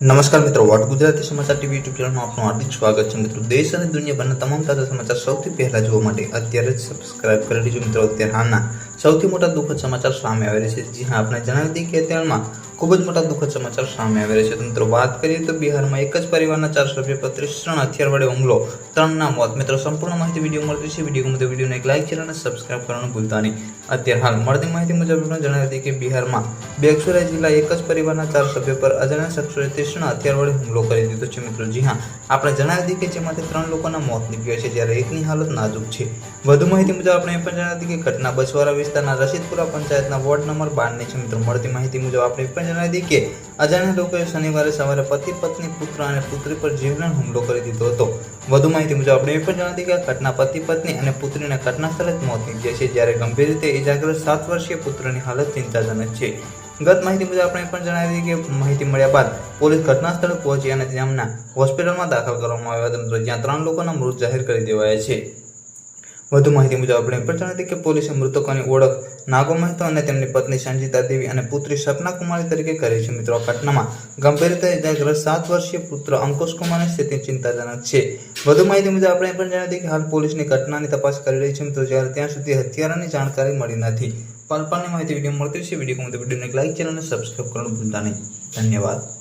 નમસ્કાર મિત્રો, વોટ ગુજરાતી સમાચાર ટીવી યુટ્યુબ ચેનલમાં આપનું હાર્દિક સ્વાગત છે. મિત્રો, દેશ અને દુનિયાભરના તમામ તાજા સમાચાર સૌથી પહેલા જોવા માટે અત્યારે જ સબસ્ક્રાઇબ કરી લેજો. મિત્રો, અત્યારે હાલના સૌથી મોટા દુઃખદ સમાચાર સામે આવેલા છે. જી હા આપણે જણાવી દઈએ કે અત્યારમાં ખૂબ જ મોટા દુઃખદ સમાચાર સામે આવેલા છે. તો મિત્રો, વાત કરીએ તો બિહારમાં એક જ પરિવારના ચાર સભ્ય પર ત્રણ હથિયાર વડે હુમલો ત્રણના મોત. મિત્રો, સંપૂર્ણ માહિતી વીડિયો મળતી છે. વીડિયો ગમતો વિડીયોને એક લાઇક ચેનલ અને સબસ્ક્રાઇબ કરવાનું ભૂલતા નહીં. અત્યારે હાલ મળતી માહિતી મુજબ આપણે જણાવી દઈએ કે બિહારમાં બેગસુરાઈ જિલ્લા એક જ પરિવારના ચાર સભ્ય પર અજાણ્યા શખ્સોએ ત્રીસણ હથિયાર વડે હુમલો કરી દીધો છે. મિત્રો, જી હા, આપણે જણાવી દઈએ કે જેમાંથી ત્રણ લોકોના મોત નીપજ્યા છે, જ્યારે એકની હાલત નાજુક છે. વધુ માહિતી મુજબ આપણે એ પણ જણાવી દઈએ કે ઘટના બસવારા વિસ્તારના રશીદપુરા પંચાયતના વોર્ડ નંબર બારની છે મિત્રો. મળતી માહિતી મુજબ આપણે પણ જણાવી દઈએ કે અજાણ્યા લોકોએ શનિવારે સવારે પતિ, પત્ની, પુત્ર અને પુત્રી પર જીવલેણ હુમલો કરી દીધો હતો. વધુ માહિતી મુજબ આપણે એ પણ જણાવી દઈએ કે ઘટના પતિ, પત્ની અને પુત્રીને ઘટના સ્થળે જ મોત નીપજ્યા છે, જ્યારે ગંભીર રીતે ઇજાગ્રસ્ત સાત વર્ષીય પુત્રની હાલત ચિંતાજનક છે. ગત માહિતી મુજબ આપણે પણ જણાવી દઈએ કે માહિતી મળ્યા બાદ પોલીસ ઘટના સ્થળે પહોંચી અને તેમના હોસ્પિટલમાં દાખલ કરવામાં આવ્યા હતા મિત્રો, જ્યાં ત્રણ લોકોના મૃત જાહેર કરી દેવાયા છે. વધુ માહિતી મુજબ આપણે પણ જણાવી દઈએ કે પોલીસે મૃતકોની ઓળખ નાગો મહેતો અને તેમની પત્ની સંજીતા દેવી અને પુત્રી સપના કુમારી તરીકે કરી છે. મિત્રો ઘટનામાં ગંભીર રીતે ઇજાગ્રસ્ત સાત વર્ષીય પુત્ર અંકુશ કુમારની સ્થિતિ ચિંતાજનક છે. વધુ માહિતી મુજબ આપણે પણ જણાવી દઈએ કે હાલ પોલીસની ઘટનાની તપાસ કરી રહી છે. મિત્રો, જ્યારે ત્યાં સુધી હત્યારાની જાણકારી મળી નથી. પાલપાલની માહિતી વીડિયો મળતી છે વીડિયો ગમતો વિડીયોને લાઈક, ચેનલને સબસ્ક્રાઈબ કરવાનું ભૂલતા નહીં. ધન્યવાદ.